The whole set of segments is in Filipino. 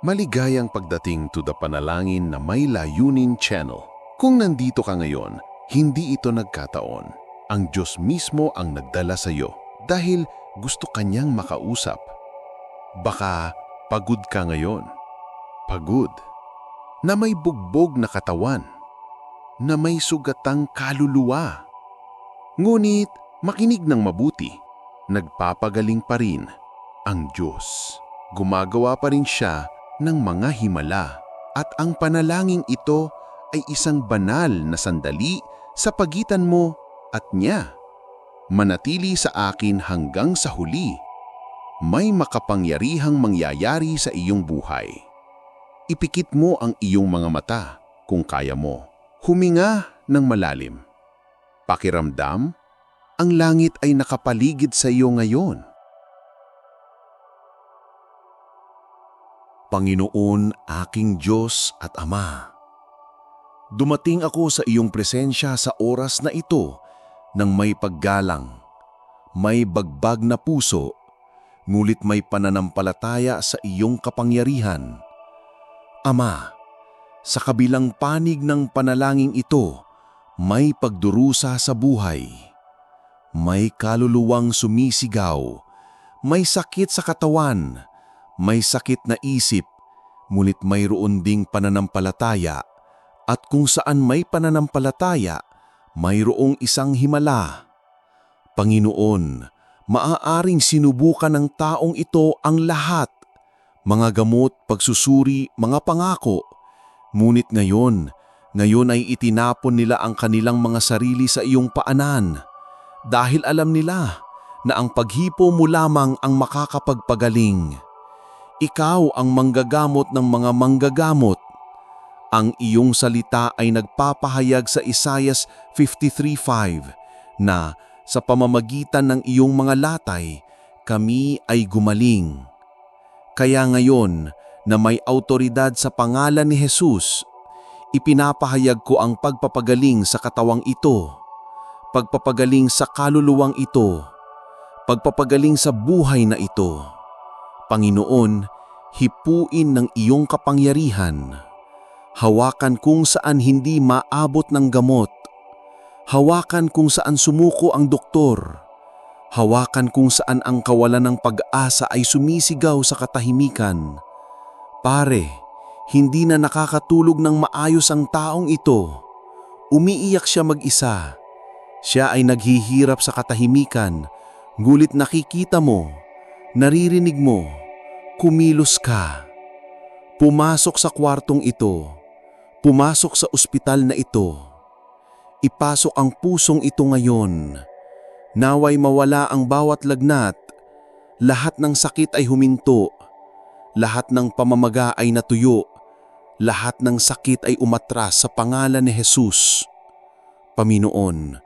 Maligayang pagdating to the Panalangin na may layunin channel. Kung nandito ka ngayon, hindi ito nagkataon. Ang Diyos mismo ang nagdala sa iyo dahil gusto kanyang makausap. Baka pagod ka ngayon. Pagod. Na may bugbog na katawan. Na may sugatang kaluluwa. Ngunit makinig ng mabuti. Nagpapagaling pa rin ang Diyos. Gumagawa pa rin siya ng mga himala at ang panalangin ito ay isang banal na sandali sa pagitan mo at niya. Manatili sa akin hanggang sa huli. May makapangyarihang mangyayari sa iyong buhay. Ipikit mo ang iyong mga mata kung kaya mo. Huminga ng malalim. Pakiramdam, ang langit ay nakapaligid sa iyo ngayon. Panginoon, aking Diyos at Ama. Dumating ako sa iyong presensya sa oras na ito ng may paggalang, may bagbag na puso, ngulit may pananampalataya sa iyong kapangyarihan. Ama, sa kabilang panig ng panalangin ito, may pagdurusa sa buhay. May kaluluwang sumisigaw, may sakit sa katawan, may sakit na isip, ngunit mayroon ding pananampalataya at kung saan may pananampalataya, mayroong isang himala. Panginoon, maaaring sinubukan ng taong ito ang lahat, mga gamot, pagsusuri, mga pangako. Ngunit ngayon, ngayon ay itinapon nila ang kanilang mga sarili sa iyong paanan dahil alam nila na ang paghipo mo lamang ang makakapagpagaling. Ikaw ang manggagamot ng mga manggagamot. Ang iyong salita ay nagpapahayag sa Isayas 53.5 na sa pamamagitan ng iyong mga latay, kami ay gumaling. Kaya ngayon na may autoridad sa pangalan ni Jesus, ipinapahayag ko ang pagpapagaling sa katawang ito, pagpapagaling sa kaluluwang ito, pagpapagaling sa buhay na ito. Panginoon, hipuin ng iyong kapangyarihan. Hawakan kung saan hindi maabot ng gamot. Hawakan kung saan sumuko ang doktor. Hawakan kung saan ang kawalan ng pag-asa ay sumisigaw sa katahimikan. Pare, hindi na nakakatulog ng maayos ang taong ito. Umiiyak siya mag-isa. Siya ay naghihirap sa katahimikan, ngulit nakikita mo, naririnig mo, kumilos ka. Pumasok sa kwartong ito. Pumasok sa ospital na ito. Ipasok ang pusong ito ngayon. Naway mawala ang bawat lagnat. Lahat ng sakit ay huminto. Lahat ng pamamaga ay natuyo. Lahat ng sakit ay umatras sa pangalan ni Jesus. Paminoon,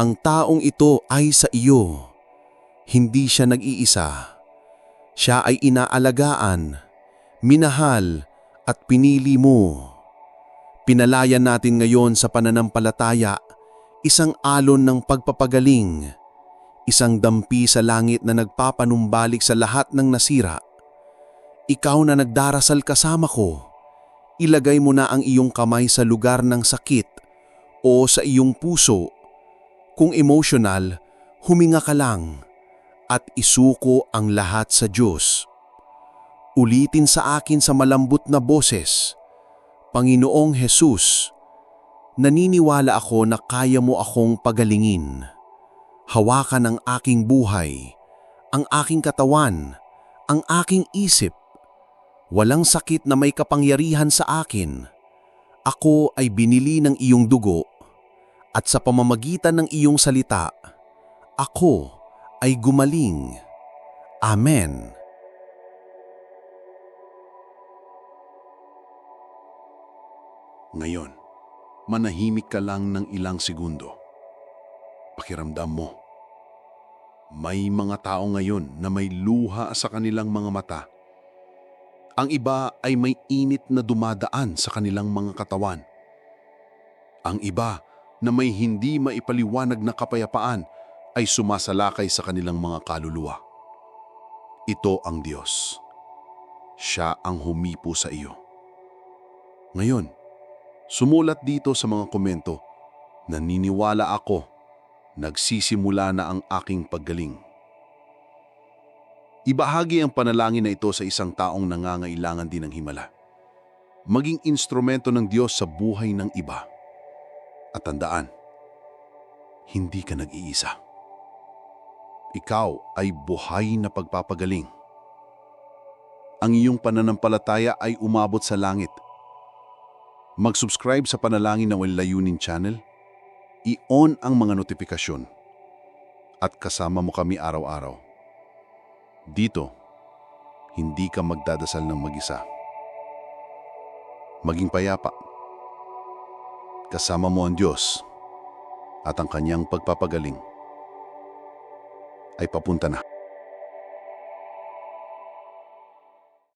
ang taong ito ay sa iyo. Hindi siya nag-iisa. Siya ay inaalagaan, minahal at pinili mo. Pinalayan natin ngayon sa pananampalataya isang alon ng pagpapagaling, isang dampi sa langit na nagpapanumbalik sa lahat ng nasira. Ikaw na nagdarasal kasama ko, ilagay mo na ang iyong kamay sa lugar ng sakit o sa iyong puso. Kung emotional, huminga ka lang at isuko ang lahat sa Diyos. Ulitin sa akin sa malambot na boses, Panginoong Jesus, naniniwala ako na kaya mo akong pagalingin. Hawakan ang aking buhay, ang aking katawan, ang aking isip. Walang sakit na may kapangyarihan sa akin. Ako ay binili ng iyong dugo at sa pamamagitan ng iyong salita, ako ay gumaling. Amen. Ngayon, manahimik ka lang ng ilang segundo. Pakiramdam mo. May mga tao ngayon na may luha sa kanilang mga mata. Ang iba ay may init na dumadaan sa kanilang mga katawan. Ang iba na may hindi maipaliwanag na kapayapaan ay sumasalakay sa kanilang mga kaluluwa. Ito ang Diyos. siya ang humipo sa iyo. Ngayon, sumulat dito sa mga komento, naniniwala ako, nagsisimula na ang aking paggaling. Ibahagi ang panalangin na ito sa isang taong nangangailangan din ng himala. Maging instrumento ng Diyos sa buhay ng iba. At tandaan, hindi ka nag-iisa. Ikaw ay buhay na pagpapagaling. Ang iyong pananampalataya ay umabot sa langit. Mag-subscribe sa Panalangin na Walang Layunin channel. I-on ang mga notifikasyon. At kasama mo kami araw-araw. Dito, hindi ka magdadasal ng mag-isa. Maging payapa. Kasama mo ang Diyos at ang kanyang pagpapagaling ay papunta na.